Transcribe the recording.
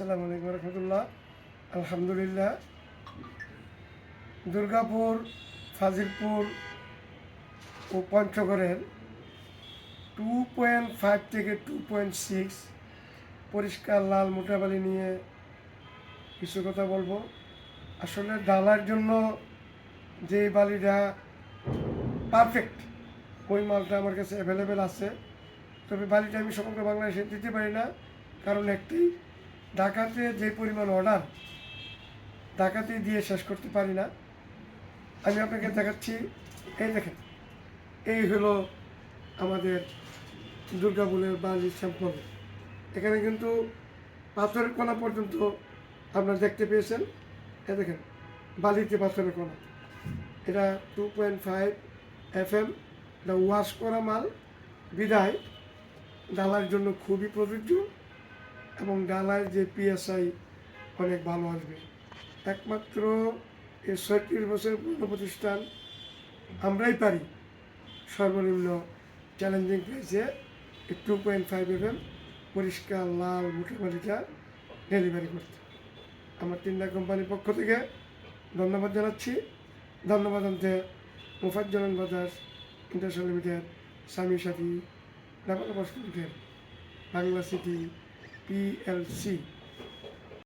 আসসালামু আলাইকুম রহমতুল্লাহ। আলহামদুলিল্লাহ। দুর্গাপুর, ফাজিলপুর ও পঞ্চগড়ের টু পয়েন্ট ফাইভ থেকে টু পয়েন্ট সিক্স পরিষ্কার লাল মোটাবালি নিয়ে কিছু কথা বলব। আসলে ডালার জন্য যে বালিটা পারফেক্ট ওই মালটা আমার কাছে অ্যাভেলেবেল আছে। তবে বালিটা আমি সমগ্র বাংলাদেশে দিতে পারি না, কারণ একটি ঢাকাতে যে পরিমাণ অর্ডার ঢাকাতে দিয়ে শেষ করতে পারি না। আমি আপনাকে দেখাচ্ছি, এই দেখেন, এই হলো আমাদের দুর্গাপুরের বালির স্যাম্পল এখানে কিন্তু পাথরের কোনা পর্যন্ত আপনারা দেখতে পেয়েছেন। এ দেখেন, বালিতে পাথরের কোনা এটা two point five F M এটা ওয়াশ করা মাল। বিদায়। ডালার জন্য খুবই প্রযোজ্য। এবং ডালার যে পিএসআই অনেক ভালো আসবে। একমাত্র এই ছয়ত্রিশ বছর পুরনো প্রতিষ্ঠান আমরাই পারি। সর্বনিম্ন চ্যালেঞ্জিং প্রাইসে two point five F M পরিষ্কার লাল মুঠোমালিটা ডেলিভারি করতে। আমার তিনটা কোম্পানির পক্ষ থেকে ধন্যবাদ জানাচ্ছি। ধন্যবাদ আনতে মুফাজ্জলান বাজার ইন্টারন্যাশনাল লিমিটেড স্বামী সাথী, double limited, Bangla city PLC